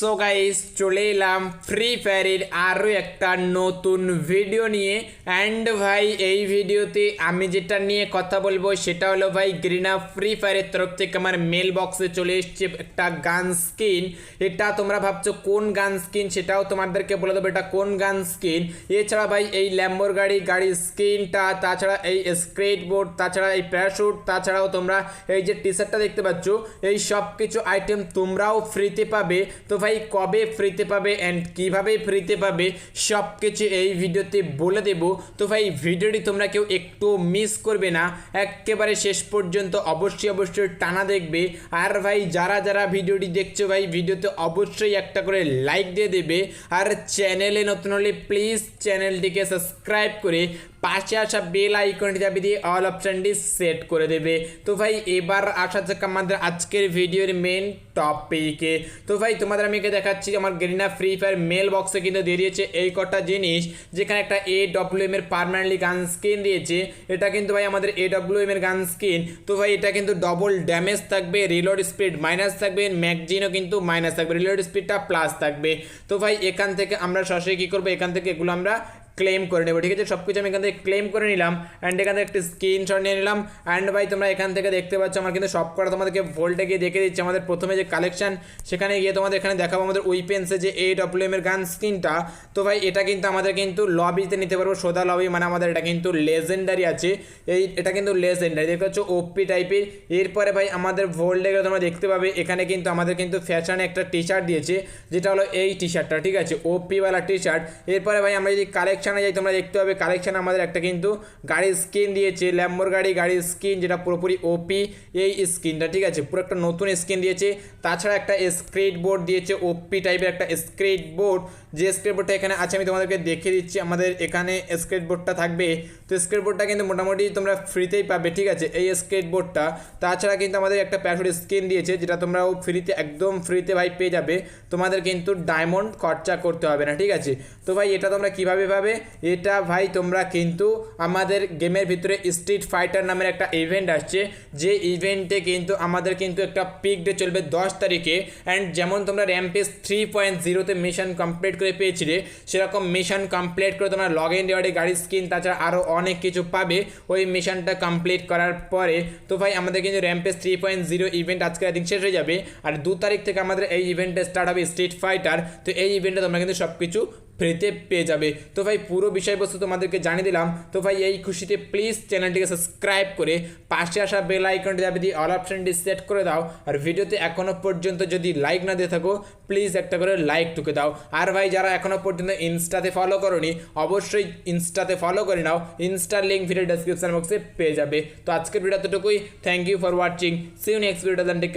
So guys চলে এলাম free ফায়ারের আরও একটা নতুন ভিডিও নিয়ে অ্যান্ড ভাই, এই ভিডিওতে আমি যেটা নিয়ে কথা বলব, সেটা হলো ভাই গ্রিনা ফ্রি ফায়ারের তরফ থেকে আমার মেল বক্সে চলে এসছে একটা গান স্কিন এটা তোমরা ভাবছ কোন গান স্কিন সেটাও তোমাদেরকে বলে দেবো এটা কোন গান স্কিন এছাড়া ভাই, এই ল্যাম্বোর গাড়ি গাড়ির স্কিনটা তাছাড়া এই স্ক্রেট বোর্ড তাছাড়া এই প্যারাশুট তাছাড়াও তোমরা এই যে টি শার্টটা দেখতে পাচ্ছ, এই সব কিছু আইটেম তোমরাও ফ্রিতে পাবে। তো ভাই কবে ফ্রিতে পাবে অ্যান্ড কীভাবে ফ্রিতে পাবে সব কিছু এই ভিডিওতে বলে দেব। তো ভাই, ভিডিওটি তোমরা কেউ একটু মিস করবে না। একেবারে শেষ পর্যন্ত অবশ্যই অবশ্যই টানা দেখবে। আর ভাই, যারা যারা ভিডিওটি দেখছ ভাই, ভিডিওতে অবশ্যই একটা করে লাইক দিয়ে দেবে। আর চ্যানেলে নতুন হলে প্লিজ চ্যানেলটিকে সাবস্ক্রাইব করে পাশে আসা বেল আইকনটি চাপি দিয়ে অল অপশানটি সেট করে দেবে। তো ভাই, এবার আসা যাক আমাদের আজকের ভিডিওর মেন টপিকে তো ভাই, তোমাদের আমি দেখাচ্ছি, আমার গেরিনা ফ্রি ফায়ার মেল বক্সে কিন্তু দিয়ে দিয়েছে এই কটা জিনিস, যেখানে একটা এ ডব্লিউ এম এর পারমানেন্টলি গান স্কিন দিয়েছে। এটা কিন্তু ভাই আমাদের এ ডব্লিউ এম এর গান স্কিন তো ভাই, এটা কিন্তু ডবল ড্যামেজ থাকবে রিলোড স্পিড মাইনাস থাকবে ম্যাগজিনও কিন্তু মাইনাস থাকবে রিলোড স্পিডটা প্লাস থাকবে। তো ভাই, এখান থেকে আমরা সরাসরি কী করব? এখান থেকে এগুলো আমরা ক্লেম করে নেব, ঠিক আছে? সব কিছু আমি এখান থেকে ক্লেম করে নিলাম অ্যান্ড এখান থেকে একটি স্ক্রিনশট নিয়ে নিলাম অ্যান্ড ভাই তোমরা এখান থেকে দেখতে পাচ্ছ, আমার কিন্তু সব করা তোমাদেরকে ভোল্টে গিয়ে দেখে দিচ্ছে। আমাদের প্রথমে যে কালেকশন সেখানে গিয়ে তোমাদের এখানে দেখাবো আমাদের উইপেন্সে যে এ ডব্লিউ এম এর গান স্ক্রিনটা তো ভাই, এটা কিন্তু আমাদের কিন্তু লবিতে নিতে পারব সোদা লবি মানে আমাদের এটা কিন্তু লেজেন্ডারি আছে। এই, এটা কিন্তু লেজেন্ডারি দেখতে পাচ্ছ ওপি টাইপের এরপরে ভাই, আমাদের ভোল্টে গেলে তোমরা দেখতে পাবে, এখানে কিন্তু আমাদের কিন্তু ফ্যাশনে একটা টি শার্ট দিয়েছে, যেটা হলো এই টি শার্টটা ঠিক আছে? ওপিওয়ালা টি শার্ট এরপরে ভাই, আমরা যদি কালেকশানে যাই, তোমরা দেখতে পাবে কালেকশান আমাদের একটা কিন্তু গাড়ির স্কিন দিয়েছে ল্যাম্বোর গাড়ি গাড়ির স্কিন যেটা পুরোপুরি ওপি এই স্কিনটা ঠিক আছে? পুরো একটা নতুন স্কিন দিয়েছে। তাছাড়া একটা স্ক্রেট বোর্ড দিয়েছে ওপি টাইপের একটা স্ক্রেট বোর্ড যে স্ক্রেট বোর্ডটা এখানে আছে, আমি তোমাদেরকে দেখিয়ে দিচ্ছি। আমাদের এখানে স্ক্রেট বোর্ডটা থাকবে। তো স্ক্রেট বোর্ডটা কিন্তু মোটামুটি তোমরা ফ্রিতেই পাবে, ঠিক আছে? এই স্ক্রেট বোর্ডটা তাছাড়া কিন্তু আমাদের একটা প্যাশুট স্কিন দিয়েছে, যেটা তোমরাও ফ্রিতে একদম ফ্রিতে ভাই পেয়ে যাবে। তোমাদের কিন্তু ডায়মন্ড খরচা করতে হবে না, ঠিক আছে? তো ভাই, এটা তোমরা কীভাবে পাবে? এটা ভাই তোমরা কিন্তু আমাদের গেমের ভিতরে স্ট্রিট ফাইটার নামের একটা ইভেন্ট আসছে। যে ইভেন্টে কিন্তু আমাদের কিন্তু একটা পিক ডে চলবে দশ তারিখে। অ্যান্ড যেমন তোমরা র্যাম্পেজ থ্রি পয়েন্ট জিরোতে মিশন কমপ্লিট করে পেয়েছিলে, সেরকম মিশন কমপ্লিট করে তোমরা লগ ইন রেওয়ার্ডে গাড়ির স্কিন তাছাড়া আরও অনেক কিছু পাবে ওই মিশনটা কমপ্লিট করার পরে। তো ভাই আমাদের কিন্তু rampage three point zero event আজকে দিন শেষ হয়ে যাবে। আর দু তারিখ থেকে আমাদের এই ইভেন্টটা স্টার্ট হবে স্ট্রিট ফাইটার তো এই ইভেন্টে তোমরা কিন্তু সব কিছু ফ্রিতে পেয়ে যাবে। তো ভাই, পুরো বিষয়বস্তু তোমাদেরকে জানিয়ে দিলাম। তো ভাই, এই খুশিতে প্লিজ চ্যানেলটিকে সাবস্ক্রাইব করে পাশে আসা বেল আইকনটি যাবে দিয়ে অল অপশানটি সেট করে দাও। আর ভিডিওতে এখনও পর্যন্ত যদি লাইক না দিয়ে থাকো প্লিজ একটা করে লাইক টুকে দাও। আর ভাই, যারা এখনও পর্যন্ত ইনস্টাতে ফলো করনি, অবশ্যই ইনস্টাতে ফলো করে নাও। ইনস্টার লিঙ্ক ভিডিও ডেসক্রিপশন বক্সে পেয়ে যাবে। তো আজকের ভিডিও এতটুকুই। Thank you for watching see you next video then take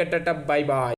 bye bye